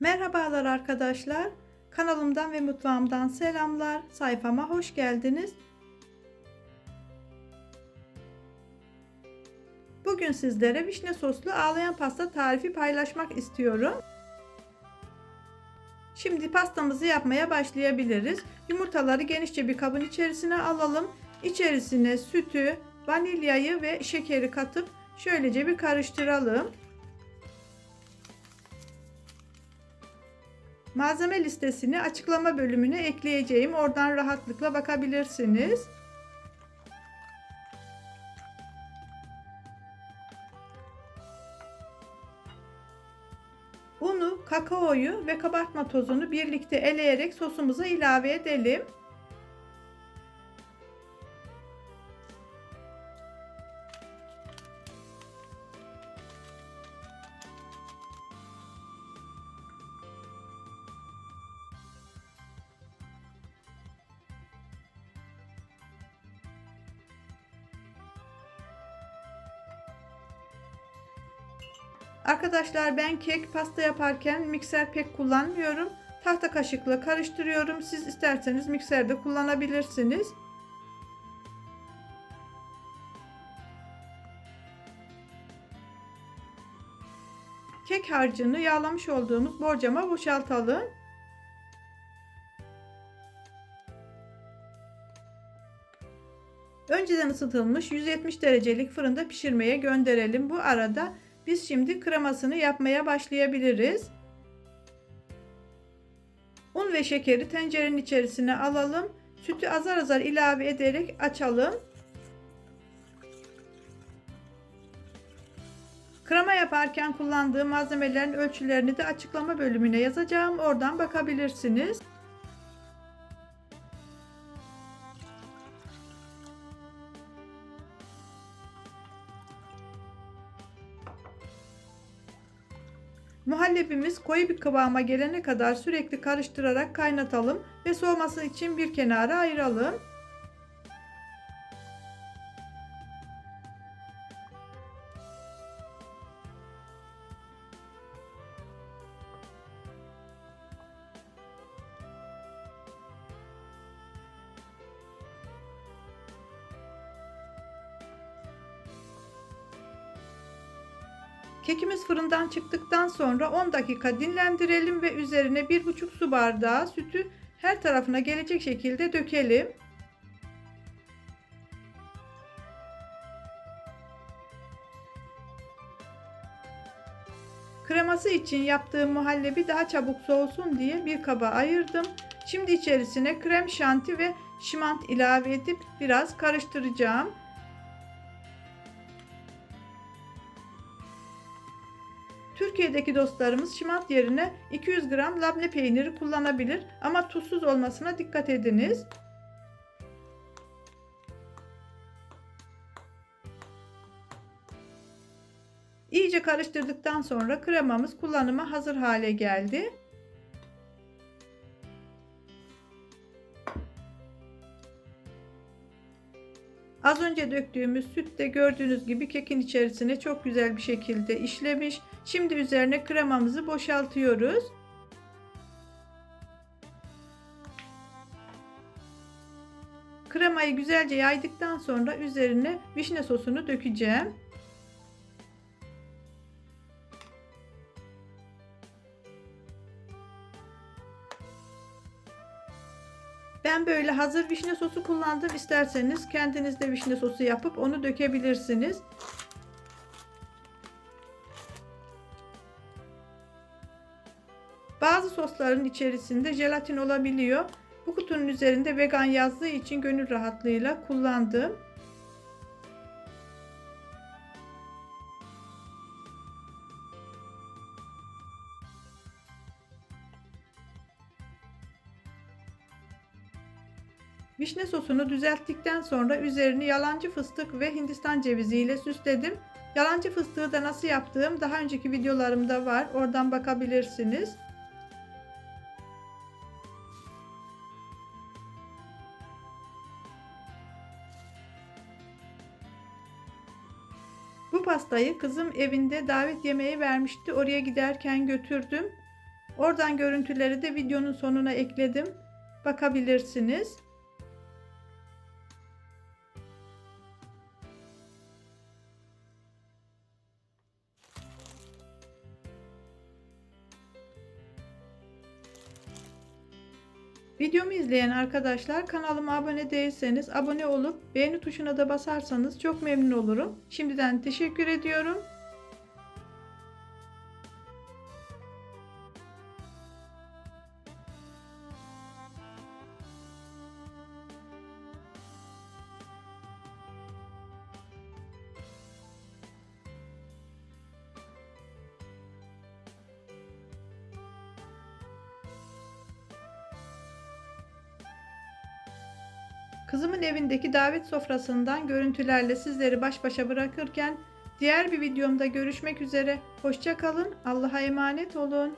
Merhabalar arkadaşlar. Kanalımdan ve mutfağımdan selamlar. Sayfama hoş geldiniz. Bugün sizlere vişne soslu ağlayan pasta tarifi paylaşmak istiyorum. Şimdi pastamızı yapmaya başlayabiliriz. Yumurtaları genişçe bir kabın içerisine alalım. İçerisine sütü, vanilyayı ve şekeri katıp şöylece bir karıştıralım. Malzeme listesini açıklama bölümüne ekleyeceğim. Oradan rahatlıkla bakabilirsiniz. Unu, kakaoyu ve kabartma tozunu birlikte eleyerek sosumuza ilave edelim. Arkadaşlar ben kek pasta yaparken mikser pek kullanmıyorum. Tahta kaşıkla karıştırıyorum. Siz isterseniz mikserde kullanabilirsiniz. Kek harcını yağlamış olduğumuz borcama boşaltalım. Önceden ısıtılmış 170 derecelik fırında pişirmeye gönderelim. Bu arada biz şimdi kremasını yapmaya başlayabiliriz. Un ve şekeri tencerenin içerisine alalım. Sütü azar azar ilave ederek açalım. Krema yaparken kullandığım malzemelerin ölçülerini de açıklama bölümüne yazacağım. Oradan bakabilirsiniz. Muhallebimiz koyu bir kıvama gelene kadar sürekli karıştırarak kaynatalım ve soğuması için bir kenara ayıralım. Kekimiz fırından çıktıktan sonra 10 dakika dinlendirelim ve üzerine 1,5 su bardağı sütü her tarafına gelecek şekilde dökelim. Kreması için yaptığım muhallebi daha çabuk soğusun diye bir kaba ayırdım. Şimdi içerisine krem şanti ve şimant ilave edip biraz karıştıracağım. Türkiye'deki dostlarımız şimant yerine 200 gram labne peyniri kullanabilir ama tuzsuz olmasına dikkat ediniz. İyice karıştırdıktan sonra kremamız kullanıma hazır hale geldi. Az önce döktüğümüz süt de gördüğünüz gibi kekin içerisine çok güzel bir şekilde işlemiş. Şimdi üzerine kremamızı boşaltıyoruz. Kremayı güzelce yaydıktan sonra üzerine vişne sosunu dökeceğim. Ben böyle hazır vişne sosu kullandım. İsterseniz kendiniz de vişne sosu yapıp onu dökebilirsiniz. Bazı sosların içerisinde jelatin olabiliyor. Bu kutunun üzerinde vegan yazdığı için gönül rahatlığıyla kullandım. Vişne sosunu düzelttikten sonra üzerini yalancı fıstık ve hindistan cevizi ile süsledim. Yalancı fıstığı da nasıl yaptığım daha önceki videolarımda var. Oradan bakabilirsiniz. Pastayı kızım evinde davet yemeği vermişti. Oraya giderken götürdüm. Oradan görüntüleri de videonun sonuna ekledim. Bakabilirsiniz. Videomu izleyen arkadaşlar kanalıma abone değilseniz abone olup beğeni tuşuna da basarsanız çok memnun olurum. Şimdiden teşekkür ediyorum. Kızımın evindeki davet sofrasından görüntülerle sizleri baş başa bırakırken diğer bir videomda görüşmek üzere. Hoşça kalın. Allah'a emanet olun.